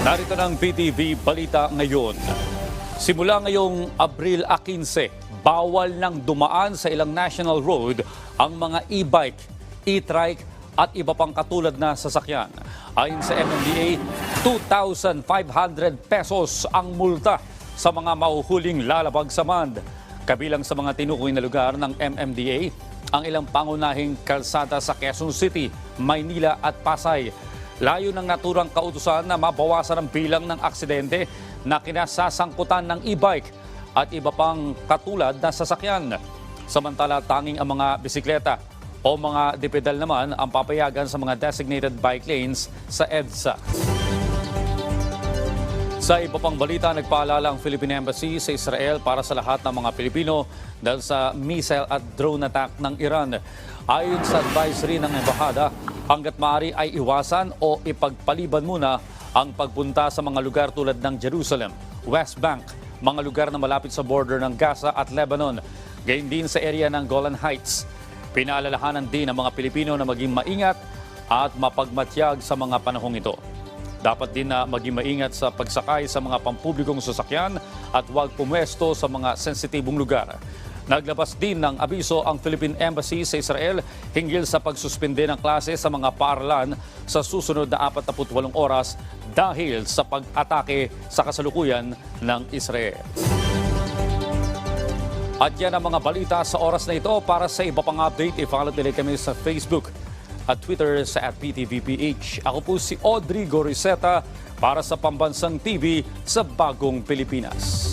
Narito ng BTV Balita ngayon. Simula ngayong Abril 15, bawal nang dumaan sa ilang national road ang mga e-bike, e-trike at iba pang katulad na sasakyan. Ayon sa MMDA, 2,500 pesos ang multa sa mga mahuhuling lalabag sa MAND. Kabilang sa mga tinukoy na lugar ng MMDA, ang ilang pangunahing kalsada sa Quezon City, Maynila at Pasay. Layo ng naturang kautusan na mabawasan ang bilang ng aksidente na kinasasangkutan ng e-bike at iba pang katulad na sasakyan. Samantala, tanging ang mga bisikleta o mga dipedal naman ang papayagan sa mga designated bike lanes sa EDSA. Sa iba pang balita, nagpaalala ang Philippine Embassy sa Israel para sa lahat ng mga Pilipino dahil sa missile at drone attack ng Iran. Ayon sa advisory ng embahada, hanggat maaari ay iwasan o ipagpaliban muna ang pagpunta sa mga lugar tulad ng Jerusalem, West Bank, mga lugar na malapit sa border ng Gaza at Lebanon, gayon din sa area ng Golan Heights. Pinaalalahanan din ang mga Pilipino na maging maingat at mapagmatyag sa mga panahong ito. Dapat din na maging maingat sa pagsakay sa mga pampublikong sasakyan at huwag pumwesto sa mga sensitibong lugar. Naglabas din ng abiso ang Philippine Embassy sa Israel hinggil sa pagsuspende ng klase sa mga paaralan sa susunod na 48 oras dahil sa pag-atake sa kasalukuyan ng Israel. At yan ang mga balita sa oras na ito. Para sa iba pang update, i-follow nila kami sa Facebook at Twitter sa at PTVPH. Ako po si Audrey Goriseta para sa Pambansang TV sa Bagong Pilipinas.